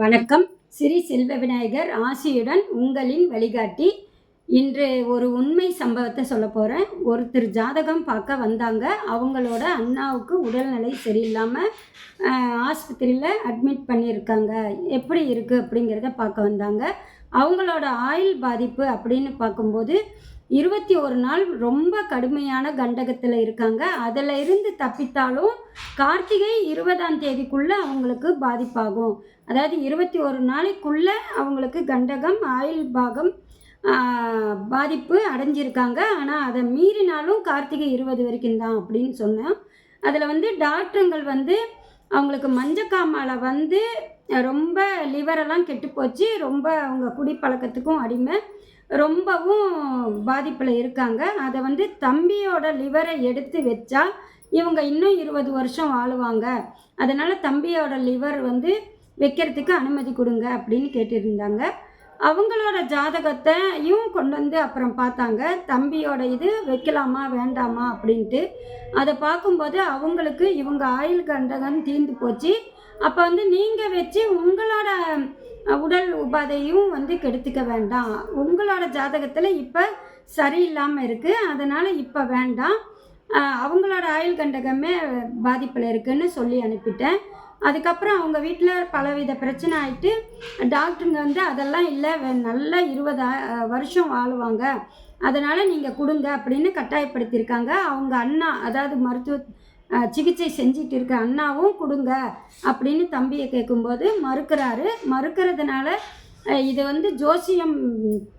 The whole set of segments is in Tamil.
வணக்கம். ஸ்ரீ செல்வ விநாயகர் ஆசியுடன் உங்களின் வழிகாட்டி. இன்று ஒரு உண்மை சம்பவத்தை சொல்ல போகிறேன் ஒருத்தர் ஜாதகம் பார்க்க வந்தாங்க. அவங்களோட அண்ணாவுக்கு உடல்நிலை சரியில்லாமல் ஆஸ்பத்திரியில் அட்மிட் பண்ணியிருக்காங்க. எப்படி இருக்குது அப்படிங்கிறத பார்க்க வந்தாங்க. அவங்களோட ஆயுள் பாதிப்பு அப்படின்னு பார்க்கும்போது இருபத்தி ஒரு நாள் ரொம்ப கடுமையான கண்டகத்தில் இருக்காங்க. அதில் இருந்து தப்பித்தாலும் கார்த்திகை இருபதாம் தேதிக்குள்ளே அவங்களுக்கு பாதிப்பாகும். அதாவது இருபத்தி ஒரு நாளைக்குள்ளே அவங்களுக்கு கண்டகம் ஆயுள் பாகம் பாதிப்பு அடைஞ்சிருக்காங்க. ஆனால் அதை மீறினாலும் கார்த்திகை இருபது வரைக்கும் தான் அப்படின்னு சொன்னேன். அதில் வந்து டாக்டருங்கள் வந்து அவங்களுக்கு மஞ்சக்காமால வந்து ரொம்ப லிவரெல்லாம் கெட்டு போச்சு. ரொம்ப அவங்க குடிப்பழக்கத்துக்கும் அடிமை. ரொம்பவும் பாதிப்பில் இருக்காங்க. அதை வந்து தம்பியோட லிவரை எடுத்து வச்சா இவங்க இன்னும் இருபது வருஷம் வாழுவாங்க. அதனால் தம்பியோட லிவர் வந்து வைக்கிறதுக்கு அனுமதி கொடுங்க அப்படின்னு கேட்டிருந்தாங்க. அவங்களோட ஜாதகத்தையும் கொண்டு வந்து அப்புறம் பார்த்தாங்க. தம்பியோட இது வைக்கலாமா வேண்டாமா அப்படின்ட்டு. அதை பார்க்கும்போது அவங்களுக்கு இவங்க ஆயுள் கண்டகம் தீர்ந்து போச்சு. அப்போ வந்து நீங்கள் வச்சு உங்களோட உடல் உபாதையும் வந்து கெடுத்துக்க வேண்டாம். உங்களோட ஜாதகத்தில் இப்போ சரியில்லாமல் இருக்குது அதனால் இப்போ வேண்டாம். அவங்களோட ஆயுள் கண்டகமே பாதிப்பில் இருக்குன்னு சொல்லி அனுப்பிட்டேன். அதுக்கப்புறம் அவங்க வீட்டில் பலவித பிரச்சனை ஆகிட்டு டாக்டருங்க வந்து அதெல்லாம் இல்லை நல்லா இருபது வருஷம் வாழுவாங்க. அதனால் நீங்கள் கொடுங்க அப்படின்னு கட்டாயப்படுத்தியிருக்காங்க. அவங்க அண்ணா அதாவது மருத்துவ சிகிச்சை செஞ்சிட்டு இருக்க அண்ணாவும் கொடுங்க அப்படின்னு தம்பியை கேட்கும்போது மறுக்கிறாரு. மறுக்கிறதுனால இது வந்து ஜோசியம்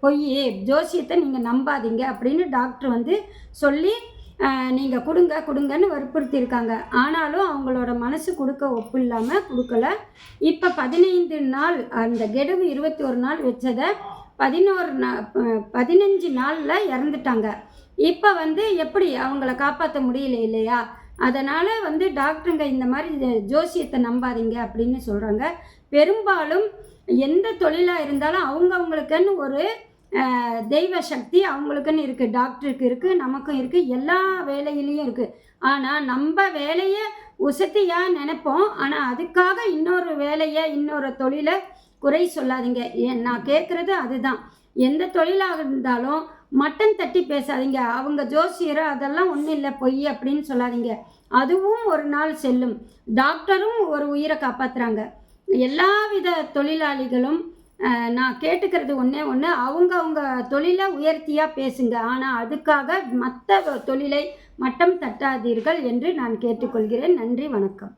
பொய் ஜோசியத்தை நீங்கள் நம்பாதீங்க அப்படின்னு டாக்டர் வந்து சொல்லி நீங்கள் கொடுங்க கொடுங்கன்னு வற்புறுத்தியிருக்காங்க. ஆனாலும் அவங்களோட மனசு கொடுக்க ஒப்பு இல்லாமல் கொடுக்கல. இப்போ பதினைந்து நாள் அந்த கெடுவு இருபத்தி ஒரு நாள் வச்சதை பதினோரு நா பதினஞ்சு நாளில் இறந்துட்டாங்க. இப்போ வந்து எப்படி அவங்கள காப்பாற்ற முடியல இல்லையா? அதனால் வந்து டாக்டருங்க இந்த மாதிரி ஜோசியத்தை நம்பாதீங்க அப்படின்னு சொல்கிறாங்க பெரும்பாலும் எந்த தொழிலாக இருந்தாலும் அவங்கவுங்களுக்குன்னு ஒரு தெய்வ சக்தி அவங்களுக்குன்னு இருக்குது டாக்டருக்கு இருக்குது நமக்கும் இருக்குது எல்லா வேலையிலையும் இருக்குது ஆனால் நம்ம வேலையை உசத்தியாக நினைப்போம். ஆனால் அதுக்காக இன்னொரு வேலையை இன்னொரு தொழிலை குறை சொல்லாதீங்க. ஏன் நான் கேட்குறது அதுதான். எந்த தொழிலாக இருந்தாலும் மட்டன் தட்டி பேசாதீங்க. அவங்க ஜோசியர் அதெல்லாம் ஒன்றும் இல்லை பொய் அப்படின்னு சொல்லாதீங்க. அதுவும் ஒரு நாள் செல்லும். டாக்டரும் ஒரு உயிரை காப்பாற்றுறாங்க எல்லாவித தொழிலாளிகளும் நான் கேட்டுக்கிறது ஒன்றே ஒன்று அவங்க அவங்க தொழிலை உயர்த்தியாக பேசுங்க. ஆனால் அதுக்காக மற்ற தொழிலை மட்டம் தட்டாதீர்கள் என்று நான் கேட்டுக்கொள்கிறேன். நன்றி வணக்கம்.